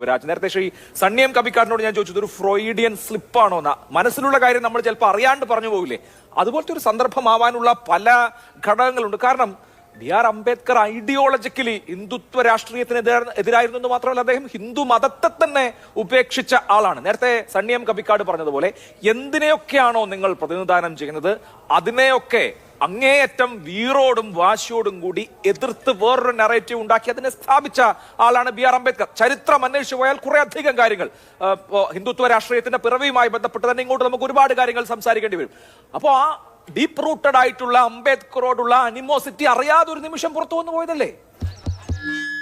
രാജ് നേരത്തെ ശ്രീ സണ്ണിയം കബിക്കാരനോട് ഞാൻ ചോദിച്ചത് ഒരു ഫ്രോയിഡിയൻ സ്ലിപ്പാണോ? എന്ന മനസ്സിലുള്ള കാര്യം നമ്മൾ ചിലപ്പോൾ അറിയാണ്ട് പറഞ്ഞു പോകില്ലേ അതുപോലത്തെ ഒരു സന്ദർഭമാവാനുള്ള പല ഘടകങ്ങളുണ്ട്. കാരണം B R Ambedkar ideologically Hindutva രാഷ്ട്രീയത്തിന് എതിരായിരുന്നു എന്ന് മാത്രമല്ല അദ്ദേഹം ഹിന്ദു മതത്തെ തന്നെ ഉപേക്ഷിച്ച ആളാണ്. നേരത്തെ സണ്ണിയം കബിക്കാട് പറഞ്ഞതുപോലെ എന്തിനെയൊക്കെയാണോ നിങ്ങൾ പ്രതിനിധാനം ചെയ്യുന്നത്? അതിനെയൊക്കെ അങ്ങേയറ്റം വീറോടും വാശിയോടും കൂടി എതിർത്ത് വേറൊരു നറേറ്റീവ് ഉണ്ടാക്കി അതിനെ സ്ഥാപിച്ച ആളാണ് ബി ആർ അംബേദ്കർ. ചരിത്രം അന്വേഷിച്ചു പോയാൽ കുറെ അധികം കാര്യങ്ങൾ. ഹിന്ദുത്വ രാഷ്ട്രീയത്തിന്റെ പിറവിയുമായി ബന്ധപ്പെട്ട് തന്നെ ഇങ്ങോട്ട് നമുക്ക് ഒരുപാട് കാര്യങ്ങൾ സംസാരിക്കേണ്ടി വരും. അപ്പോൾ ആ ഡീപ്പ് റൂട്ടഡ് ആയിട്ടുള്ള അംബേദ്കറോടുള്ള അനിമോസിറ്റി അറിയാതെ ഒരു നിമിഷം പുറത്തു വന്നു പോയതല്ലേ?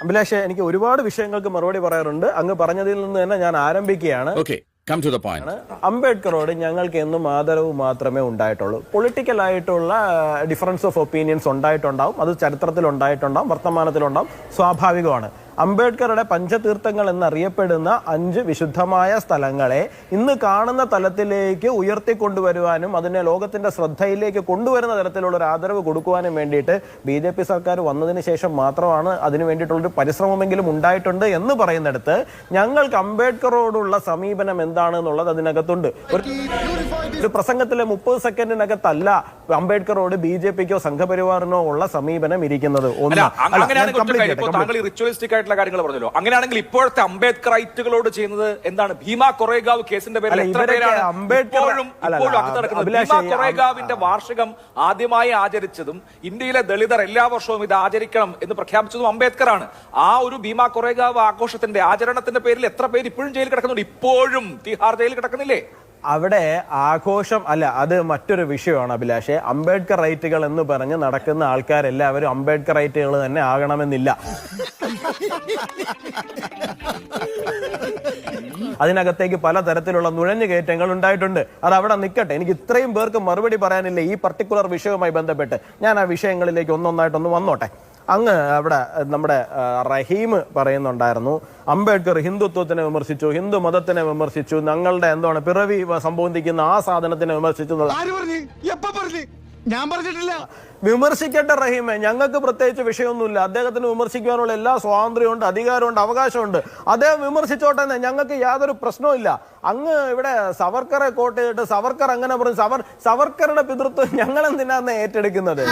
അഭിലാഷ് എനിക്ക് ഒരുപാട് വിഷയങ്ങൾക്ക് മറുപടി പറയാറുണ്ട്. അങ്ങ് പറഞ്ഞതിൽ നിന്ന് തന്നെ ഞാൻ ആരംഭിക്കുകയാണ്. Okay, come to the point അംബേദ്കറോട് ഞങ്ങൾക്ക് എന്നും ആദരവ് മാത്രമേ ഉണ്ടായിട്ടുള്ളൂ. പൊളിറ്റിക്കൽ ആയിട്ടുള്ള ഡിഫറൻസ് ഓഫ് ഒപ്പീനിയൻസ് ഉണ്ടായിട്ടുണ്ടാവും. അത് ചരിത്രത്തിൽ ഉണ്ടായിട്ടുണ്ടാവും വർത്തമാനത്തിലുണ്ടാവും. സ്വാഭാവികമാണ്. അംബേദ്കറുടെ പഞ്ചതീർത്ഥങ്ങൾ എന്നറിയപ്പെടുന്ന അഞ്ച് വിശുദ്ധമായ സ്ഥലങ്ങളെ ഇന്ന് കാണുന്ന തലത്തിലേക്ക് ഉയർത്തിക്കൊണ്ടുവരുവാനും അതിനെ ലോകത്തിന്റെ ശ്രദ്ധയിലേക്ക് കൊണ്ടുവരുന്ന തരത്തിലുള്ള ഒരു ആദരവ് കൊടുക്കുവാനും വേണ്ടിയിട്ട് ബി ജെ പി സർക്കാർ വന്നതിന് ശേഷം മാത്രമാണ് അതിനു വേണ്ടിയിട്ടുള്ളൊരു പരിശ്രമമെങ്കിലും ഉണ്ടായിട്ടുണ്ട് എന്ന് പറയുന്നിടത്ത് ഞങ്ങൾക്ക് അംബേദ്കറോടുള്ള സമീപനം എന്താണ് എന്താണെന്നുള്ളത് അതിനകത്തുണ്ട്. ഒരു പ്രസംഗത്തിലെ മുപ്പത് സെക്കൻഡിനകത്തല്ല അംബേദ്കറോട് ബി ജെ പിക്കോ സംഘപരിവാറിനോ ഉള്ള സമീപനം ഇരിക്കുന്നത്. ഒന്ന്. ആയിട്ടുള്ള കാര്യങ്ങൾ പറഞ്ഞല്ലോ. അങ്ങനെയാണെങ്കിൽ ഇപ്പോഴത്തെ അംബേദ്കർ റൈറ്റുകളോട് ചെയ്യുന്നത് എന്താണ്? ഭീമ കൊറേഗാവ് കേസിന്റെ പേരിൽ എത്ര പേരാണ്? ഇപ്പോഴും ഭീമ കൊറേഗാവിന്റെ വാർഷികം ആദ്യമായി ആചരിച്ചതും ഇന്ത്യയിലെ ദളിതർ എല്ലാ വർഷവും ഇത് ആചരിക്കണം എന്ന് പ്രഖ്യാപിച്ചതും അംബേദ്കർ ആണ് ആ ഒരു ഭീമ കൊറേഗാവ് ആഘോഷത്തിന്റെ ആചരണത്തിന്റെ പേരിൽ എത്ര പേര് ഇപ്പോഴും ജയിലിൽ കിടക്കുന്നുണ്ട്? ഇപ്പോഴും. തിഹാർ ജയിലിൽ കിടക്കുന്നില്ലേ? അവിടെ ആഘോഷം അല്ല അത് മറ്റൊരു വിഷയമാണ് അഭിലാഷെ. അംബേദ്കർ റൈറ്റുകൾ എന്ന് പറഞ്ഞ് നടക്കുന്ന ആൾക്കാരെല്ലാവരും അംബേദ്കർ റൈറ്റുകൾ തന്നെ ആകണമെന്നില്ല. അതിനകത്തേക്ക് പലതരത്തിലുള്ള നുഴഞ്ഞുകയറ്റങ്ങൾ ഉണ്ടായിട്ടുണ്ട്. അത് അവിടെ നിൽക്കട്ടെ എനിക്ക് ഇത്രയും പേർക്ക് മറുപടി പറയാനില്ല ഈ പർട്ടിക്കുലർ വിഷയവുമായി ബന്ധപ്പെട്ട്? ഞാൻ ആ വിഷയങ്ങളിലേക്ക് ഒന്നൊന്നായിട്ടൊന്ന് വന്നോട്ടെ. അങ്ങ് അവിടെ നമ്മുടെ റഹീം പറയുന്നുണ്ടായിരുന്നു അംബേദ്കർ ഹിന്ദുത്വത്തിനെ വിമർശിച്ചു ഹിന്ദു മതത്തിനെ വിമർശിച്ചു ഞങ്ങളുടെ എന്താണ് പിറവി സംബന്ധിക്കുന്ന ആ സാധനത്തിനെ വിമർശിച്ചു ഞാൻ പറഞ്ഞിട്ടില്ല. വിമർശിക്കട്ടെ റഹീമെ ഞങ്ങൾക്ക് പ്രത്യേകിച്ച് വിഷയമൊന്നുമില്ല. അദ്ദേഹത്തിന് വിമർശിക്കാനുള്ള എല്ലാ സ്വാതന്ത്ര്യമുണ്ട് അധികാരമുണ്ട് അവകാശമുണ്ട്. അദ്ദേഹം വിമർശിച്ചോട്ടെ തന്നെ ഞങ്ങൾക്ക് യാതൊരു പ്രശ്നവുമില്ല അങ്ങ് ഇവിടെ സവർക്കറെ കോട്ട് ചെയ്തിട്ട് സവർക്കർ അങ്ങനെ പറഞ്ഞു. സവർ സവർക്കറുടെ പിതൃത്വം ഞങ്ങൾ എന്തിനാന്ന് ഏറ്റെടുക്കുന്നത്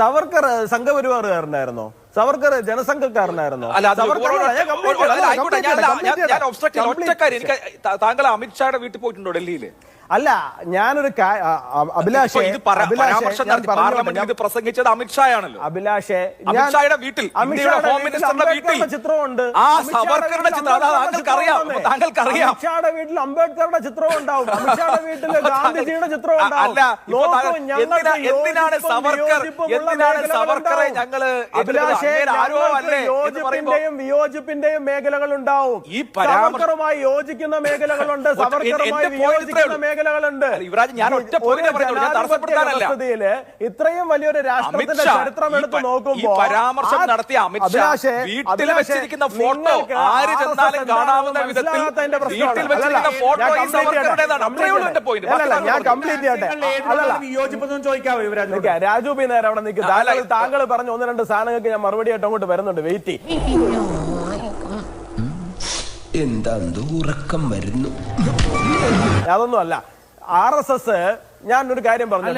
സവർക്കർ സംഘപരിവാറുകാരനായിരുന്നോ? സവർക്കർ ജനസംഘക്കാരനായിരുന്നു? താങ്കൾ അമിത്ഷായുടെ വീട്ടിൽ പോയിട്ടുണ്ടോ ഡൽഹിയിൽ അല്ല ഞാനൊരു അഭിലാഷേ ഇത് പ്രസംഗിച്ചത് അമിത്ഷായാണല്ലോ അഭിലാഷേ അമിത്ഷായുടെ വീട്ടിൽ അമിത്ഷായുടെ വീട്ടിൽ അംബേദ്കറുടെ ചിത്രമുണ്ട്. ആ അമിത്ഷായുടെ സവർക്കറുടെ വീട്ടിൽ ചിത്രം അതാ അംബേദ്കറുടെ താങ്കൾക്ക് അറിയാം ചിത്രം അമിത്ഷായുടെ വീട്ടിൽ അംബേദ്കറുടെ ചിത്രം ഉണ്ടാവും അമിത്ഷായുടെ വീട്ടിൽ ഗാന്ധിജിയുടെ ചിത്രം ഉണ്ടാവും അല്ല ഇപ്പോ നോക്കൂ, താങ്കൾ ഞങ്ങൾക്ക് എന്തിനാ- എന്തിനാണ് സവർക്കർ എന്തിനാണ് മേഖലകൾ സവർക്കറെ അഭിലാഷേ അങ്ങേര് അല്ലേ യോജിപ്പിന്റെയും വിയോജിപ്പിന്റെയും മേഖലകൾ ഉണ്ടാവും ഈ സവർക്കറുമായി യോജിക്കുന്ന മേഖലകളുണ്ട്. സവർക്കറുമായി വിയോജിക്കുന്ന ഉള്ളൂ. മേഖലകളുണ്ട്. യുവരാജ്, ഞാൻ ഒറ്റ. ഇത്രയും വലിയൊരു രാഷ്ട്രത്തിന്റെ ചരിത്രം എടുത്ത് നോക്കുമ്പോൾ പരാമർശം നടത്തിയ അമിത്ഷാ വീട്ടിൽ വെച്ചിരിക്കുന്ന ഫോട്ടോ ആര് RSS ചെന്നാലും കാണാവുന്ന വിധത്തിൽ വീട്ടിൽ വെച്ചിരിക്കുന്ന ഫോട്ടോ ഈ. സവർക്കറുടേതാണ്. എന്റെ. ഞാൻ കംപ്ലീറ്റ് ചെയ്യട്ടെ. രാജു പി നേരെ അവിടെ നിൽക്കുക താങ്കൾ താങ്കൾ പറഞ്ഞ ഒന്ന് രണ്ട് സാധനങ്ങൾക്ക് ഞാൻ മറുപടി ആയിട്ട് അങ്ങോട്ട് വരുന്നുണ്ട്. വെയിറ്റ് എന്താ ഉറക്കം വരുന്നു. അതൊന്നും അല്ല. ആർ എസ് എസ് ഞാനൊരു ഒരു കാര്യം പറഞ്ഞു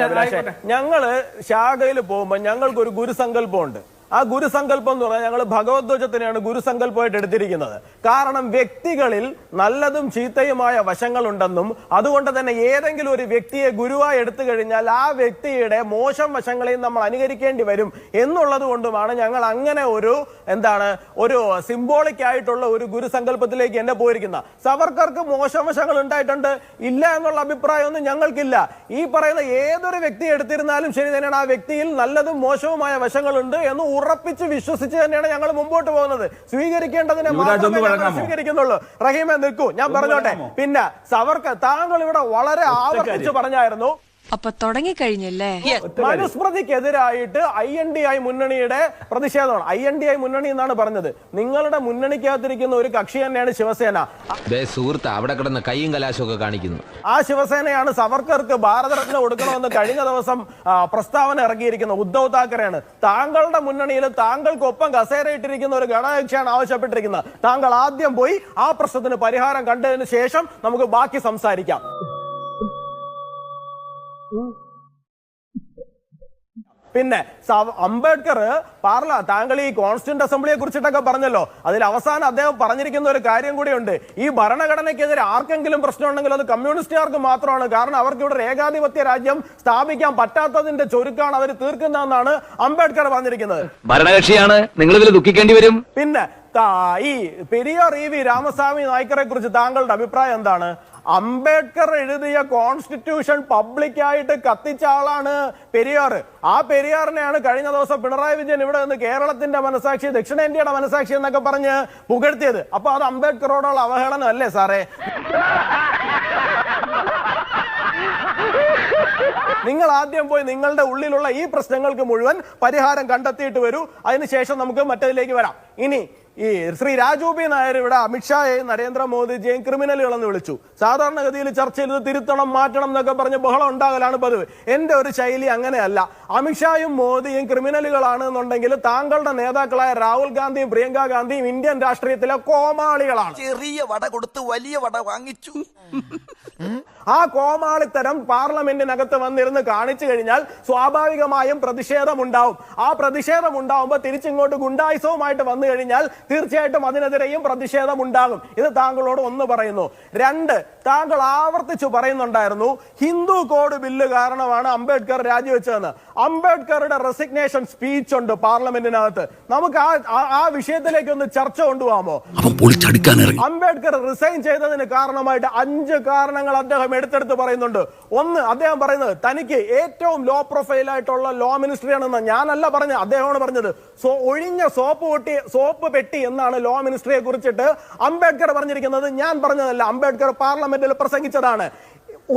ഞങ്ങൾ ശാഖയിൽ പോകുമ്പോ ഞങ്ങൾക്ക് ഒരു ഗുരുസങ്കല്പമുണ്ട്. ആ ഗുരുസങ്കല്പം എന്ന് പറഞ്ഞാൽ ഞങ്ങൾ ഭഗവത്വജത്തിനെയാണ് ഗുരുസങ്കല്പമായിട്ട് എടുത്തിരിക്കുന്നത്. കാരണം വ്യക്തികളിൽ നല്ലതും ചീത്തയുമായ വശങ്ങളുണ്ടെന്നും അതുകൊണ്ട് തന്നെ ഏതെങ്കിലും ഒരു വ്യക്തിയെ ഗുരുവായി എടുത്തു കഴിഞ്ഞാൽ ആ വ്യക്തിയുടെ മോശം വശങ്ങളെയും നമ്മൾ അനുകരിക്കേണ്ടി വരും എന്നുള്ളത് കൊണ്ടുമാണ് ഞങ്ങൾ അങ്ങനെ ഒരു എന്താണ് ഒരു സിംബോളിക് ആയിട്ടുള്ള ഒരു ഗുരുസങ്കല്പത്തിലേക്ക് എന്നെ പോയിരിക്കുന്ന സവർക്കർക്ക് മോശം വശങ്ങൾ ഉണ്ടായിട്ടുണ്ട്. ഇല്ല എന്നുള്ള അഭിപ്രായമൊന്നും ഞങ്ങൾക്കില്ല. ഈ പറയുന്ന ഏതൊരു വ്യക്തി എടുത്തിരുന്നാലും ശരി തന്നെയാണ് ആ വ്യക്തിയിൽ നല്ലതും മോശവുമായ വശങ്ങളുണ്ട് എന്ന് ഉറപ്പിച്ച് വിശ്വസിച്ച് തന്നെയാണ് ഞങ്ങൾ മുമ്പോട്ട് പോകുന്നത്. സ്വീകരിക്കേണ്ടതിനെ മാത്രമേ സ്വീകരിക്കുന്നുള്ളൂ. റഹീമെ നിൽക്കൂ. ഞാൻ പറഞ്ഞോട്ടെ. പിന്നെ സവർക്ക് താങ്കൾ ഇവിടെ വളരെ ആവർത്തിച്ച് പറഞ്ഞായിരുന്നു. അപ്പൊ തുടങ്ങിക്കഴിഞ്ഞല്ലേ? മനുസ്മൃതിക്കെതിരായിട്ട് ഐ എൻ ഡി ഐ മുന്നണിയുടെ പ്രതിഷേധമാണ്. ഐ എൻ ഡി ഐ മുന്നണി എന്നാണ് പറഞ്ഞത്. നിങ്ങളുടെ മുന്നണിക്കകത്തിരിക്കുന്ന ഒരു കക്ഷി തന്നെയാണ് ശിവസേന. സുഹൃത്ത് അവിടെ കിടന്ന് കൈയും കലാശമൊക്കെ കാണിക്കുന്നു. ആ ശിവസേനയാണ് സവർക്കർക്ക് ഭാരതരത്ന കൊടുക്കണമെന്ന് കഴിഞ്ഞ ദിവസം പ്രസ്താവന ഇറക്കിയിരിക്കുന്നത് ഉദ്ധവ് താക്കറെയാണ്. താങ്കളുടെ മുന്നണിയിൽ താങ്കൾക്കൊപ്പം കസേരയിട്ടിരിക്കുന്ന ഒരു ഘടകകക്ഷിയാണ് ആവശ്യപ്പെട്ടിരിക്കുന്നത്. താങ്കൾ ആദ്യം പോയി ആ പ്രശ്നത്തിന് പരിഹാരം കണ്ടതിന് ശേഷം നമുക്ക് ബാക്കി സംസാരിക്കാം. പിന്നെ അംബേദ്കർ പാർല താങ്കൾ ഈ കോൺസ്റ്റിറ്റ്യൂന്റ് അസംബ്ലിയെ കുറിച്ചിട്ടൊക്കെ പറഞ്ഞല്ലോ. അതിൽ അവസാനം അദ്ദേഹം പറഞ്ഞിരിക്കുന്ന ഒരു കാര്യം കൂടിയുണ്ട്. ഈ ഭരണഘടനയ്ക്കെതിരെ ആർക്കെങ്കിലും പ്രശ്നമുണ്ടെങ്കിൽ അത് കമ്മ്യൂണിസ്റ്റുകാർക്ക് മാത്രമാണ്. കാരണം അവർക്ക് ഇവിടെ ഏകാധിപത്യ രാജ്യം സ്ഥാപിക്കാൻ പറ്റാത്തതിന്റെ ചുരുക്കാണ് അവർ തീർക്കുന്നതെന്നാണ് അംബേദ്കർ പറഞ്ഞിരിക്കുന്നത്. ഭരണകക്ഷിയാണ് നിങ്ങൾ ഇതിൽ ദുഃഖിക്കേണ്ടി വരും. പിന്നെ ഈ പെരിയാർ ഇ വി രാമസ്വാമി നായ്ക്കറെ കുറിച്ച് താങ്കളുടെ അഭിപ്രായം എന്താണ്? അംബേദ്കർ എഴുതിയ കോൺസ്റ്റിറ്റ്യൂഷൻ പബ്ലിക്കായിട്ട് കത്തിച്ച ആളാണ് പെരിയാർ. ആ പെരിയാറിനെയാണ് കഴിഞ്ഞ ദിവസം പിണറായി വിജയൻ ഇവിടെ നിന്ന് കേരളത്തിന്റെ മനസാക്ഷി ദക്ഷിണേന്ത്യയുടെ മനസാക്ഷി എന്നൊക്കെ പറഞ്ഞ് പുകഴ്ത്തിയത്. അപ്പൊ അത് അംബേദ്കറോടുള്ള അവഹേളനം അല്ലേ സാറേ? നിങ്ങൾ ആദ്യം പോയി നിങ്ങളുടെ ഉള്ളിലുള്ള ഈ പ്രശ്നങ്ങൾക്ക് മുഴുവൻ പരിഹാരം കണ്ടെത്തിയിട്ട് വരൂ. അതിനുശേഷം നമുക്ക് മറ്റതിലേക്ക് വരാം. ഇനി ഈ ശ്രീ രാജു പി നായർ ഇവിടെ അമിത്ഷായെയും നരേന്ദ്രമോദിജിയെയും ക്രിമിനലുകളെന്ന് വിളിച്ചു. സാധാരണഗതിയിൽ ചർച്ചയിൽ ഇത് തിരുത്തണം മാറ്റണം എന്നൊക്കെ പറഞ്ഞ് ബഹളം ഉണ്ടാകലാണ് പതിവ്. എന്റെ ഒരു ശൈലി അങ്ങനെയല്ല. അമിത്ഷായും മോദിയും ക്രിമിനലുകളാണ് എന്നുണ്ടെങ്കിൽ താങ്കളുടെ നേതാക്കളായ രാഹുൽ ഗാന്ധിയും പ്രിയങ്ക ഗാന്ധിയും ഇന്ത്യൻ രാഷ്ട്രീയത്തിലെ കോമാളികളാണ്. ചെറിയ വട കൊടുത്ത് വലിയ വട വാങ്ങിച്ചു. ആ കോമാളിത്തരം പാർലമെന്റിനകത്ത് വന്നിരുന്ന് കാണിച്ചു കഴിഞ്ഞാൽ സ്വാഭാവികമായും പ്രതിഷേധം ഉണ്ടാവും ആ പ്രതിഷേധം ഉണ്ടാവുമ്പോൾ തിരിച്ചിങ്ങോട്ട് ഗുണ്ടായുസവുമായിട്ട് വന്നു കഴിഞ്ഞാൽ തീർച്ചയായിട്ടും അതിനെതിരെയും പ്രതിഷേധം ഉണ്ടാകും ഇത് താങ്കളോട് ഒന്ന് പറയുന്നു. രണ്ട് താങ്കൾ ആവർത്തിച്ചു പറയുന്നുണ്ടായിരുന്നു ഹിന്ദു കോഡ് ബില്ല് കാരണമാണ് അംബേദ്കർ രാജിവെച്ചതെന്ന്. അംബേദ്കറുടെ റെസിഗ്നേഷൻ സ്പീച്ച് ഉണ്ട് പാർലമെന്റിനകത്ത്. നമുക്ക് ആ ആ- വിഷയത്തിലേക്ക് ഒന്ന് ചർച്ച കൊണ്ടുപോകാമോ? അംബേദ്കർ റിസൈൻ ചെയ്തതിന് കാരണമായിട്ട് അഞ്ച് കാരണങ്ങൾ അദ്ദേഹം എടുത്തെടുത്ത് പറയുന്നുണ്ട്. ഒന്ന് അദ്ദേഹം പറയുന്നത് തനിക്ക് ഏറ്റവും ലോ പ്രൊഫൈൽ ആയിട്ടുള്ള ലോ മിനിസ്ട്രി ആണെന്ന് ഞാനല്ല പറഞ്ഞത്. അദ്ദേഹമാണ് പറഞ്ഞത്. സോ ഒഴിഞ്ഞ സോപ്പ് പൊട്ടി സോപ്പ് പെട്ടി എന്നാണ് ലോ മിനിസ്ട്രിയെ കുറിച്ചിട്ട് അംബേദ്കർ പറഞ്ഞിരിക്കുന്നത്. ഞാൻ പറഞ്ഞതല്ല അംബേദ്കർ പാർലമെന്റിൽ പ്രസംഗിച്ചതാണ്.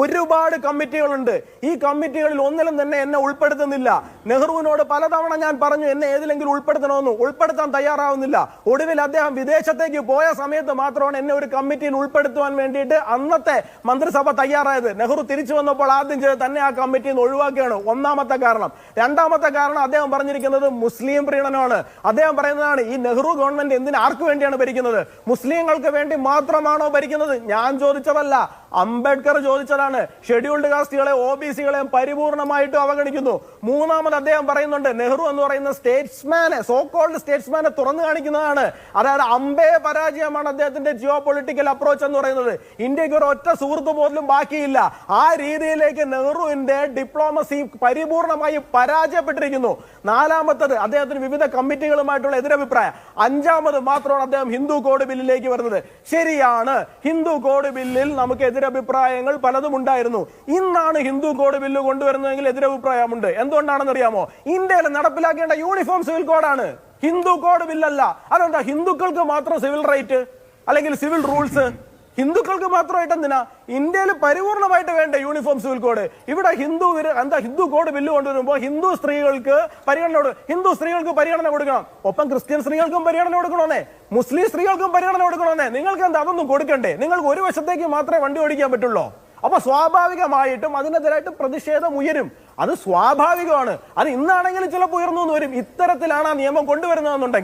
ഒരുപാട് കമ്മിറ്റികളുണ്ട്. ഈ കമ്മിറ്റികളിൽ ഒന്നിലും തന്നെ എന്നെ ഉൾപ്പെടുത്തുന്നില്ല. നെഹ്റുവിനോട് പലതവണ ഞാൻ പറഞ്ഞു എന്നെ ഏതിലെങ്കിലും ഉൾപ്പെടുത്തണമെന്ന്. ഉൾപ്പെടുത്താൻ തയ്യാറാവുന്നില്ല. ഒടുവിൽ അദ്ദേഹം വിദേശത്തേക്ക് പോയ സമയത്ത് മാത്രമാണ് എന്നെ ഒരു കമ്മിറ്റിയിൽ ഉൾപ്പെടുത്തുവാൻ വേണ്ടിയിട്ട് അന്നത്തെ മന്ത്രിസഭ തയ്യാറായത്. നെഹ്റു തിരിച്ചു വന്നപ്പോൾ ആദ്യം ചെയ്ത് തന്നെ ആ കമ്മിറ്റിയിൽ നിന്ന് ഒഴിവാക്കുകയാണ് ഒന്നാമത്തെ കാരണം. രണ്ടാമത്തെ കാരണം അദ്ദേഹം പറഞ്ഞിരിക്കുന്നത് മുസ്ലിം പ്രീണനമാണ് അദ്ദേഹം പറയുന്നതാണ് ഈ നെഹ്റു ഗവൺമെന്റ് എന്തിന് ആർക്ക് വേണ്ടിയാണ് ഭരിക്കുന്നത്? മുസ്ലിങ്ങൾക്ക് വേണ്ടി മാത്രമാണോ ഭരിക്കുന്നത്? ഞാൻ ചോദിച്ചതല്ല. അംബേദ്കർ ചോദിച്ചതാണ് ഷെഡ്യൂൾഡ് കാസ്റ്റുകളെ ഒ ബി സികളെയും പരിപൂർണമായിട്ടും അവഗണിക്കുന്നു. മൂന്നാമത് അദ്ദേഹം പറയുന്നുണ്ട് നെഹ്റു എന്ന് പറയുന്ന സ്റ്റേറ്റ്സ്മാനെ സോ കോൾഡ് സ്റ്റേറ്റ്സ്മാനെ തുറന്നു കാണിക്കുന്നതാണ്. അതായത് അമ്പേ പരാജയമാണ് അദ്ദേഹത്തിന്റെ ജിയോ പൊളിറ്റിക്കൽ അപ്രോച്ച് എന്ന് പറയുന്നത്. ഇന്ത്യയ്ക്ക് ഒരു ഒറ്റ സുഹൃത്ത് പോലും ബാക്കിയില്ല. ആ രീതിയിലേക്ക് നെഹ്റുവിന്റെ ഡിപ്ലോമസി പരിപൂർണമായി പരാജയപ്പെട്ടിരിക്കുന്നു. നാലാമത്തത് അദ്ദേഹത്തിന് വിവിധ കമ്മിറ്റികളുമായിട്ടുള്ള എതിരഭിപ്രായം. അഞ്ചാമത് മാത്രമാണ് അദ്ദേഹം ഹിന്ദു കോഡ് ബില്ലിലേക്ക് വരുന്നത്. ശരിയാണ് ഹിന്ദു കോഡ് ബില്ലിൽ നമുക്ക് എതിരഭിപ്രായങ്ങൾ പലതും ഉണ്ടായിരുന്നു ഇന്നാണ് ഹിന്ദു കോഡ് ബില്ല് കൊണ്ടുവരുന്നതെങ്കിൽ എതിരഭിപ്രായമുണ്ട്. എന്തുകൊണ്ടാണെന്ന് അറിയാമോ ഇന്ത്യയിൽ നടപ്പിലാക്കേണ്ട യൂണിഫോം സിവിൽ കോഡാണ്. ഹിന്ദു കോഡ് ബില്ലല്ല. അതെന്താ? ഹിന്ദുക്കൾക്ക് മാത്രം സിവിൽ റൈറ്റ് അല്ലെങ്കിൽ സിവിൽ റൂൾസ്? ഹിന്ദുക്കൾക്ക് മാത്രമായിട്ട് എന്തിനാ? ഇന്ത്യയിൽ പരിപൂർണമായിട്ട് വേണ്ട യൂണിഫോം സിവിൽ കോഡ്. ഇവിടെ ഹിന്ദു എന്താ? ഹിന്ദു കോഡ് ബില്ല് കൊണ്ടുവരുമ്പോൾ ഹിന്ദു സ്ത്രീകൾക്ക് പരിഗണന ഹിന്ദു സ്ത്രീകൾക്ക് പരിഗണന കൊടുക്കണം. ഒപ്പം ക്രിസ്ത്യൻ സ്ത്രീകൾക്കും പരിഗണന കൊടുക്കണമെന്നേ മുസ്ലിം സ്ത്രീകൾക്കും പരിഗണന കൊടുക്കണമെന്നേ നിങ്ങൾക്ക് എന്താ? അതൊന്നും കൊടുക്കണ്ടേ? നിങ്ങൾക്ക് ഒരു വശത്തേക്ക് മാത്രമേ വണ്ടി ഓടിക്കാൻ പറ്റുള്ളൂ. അപ്പൊ സ്വാഭാവികമായിട്ടും അതിനെതിരായിട്ട് പ്രതിഷേധം ഉയരും. അത് സ്വാഭാവികമാണ്. അത് ഇന്നാണെങ്കിലും ചിലപ്പോൾ ഉയർന്നു വരും. ഇത്തരത്തിലാണ് ആ നിയമം കൊണ്ടുവരുന്നതെന്നുണ്ടെങ്കിൽ.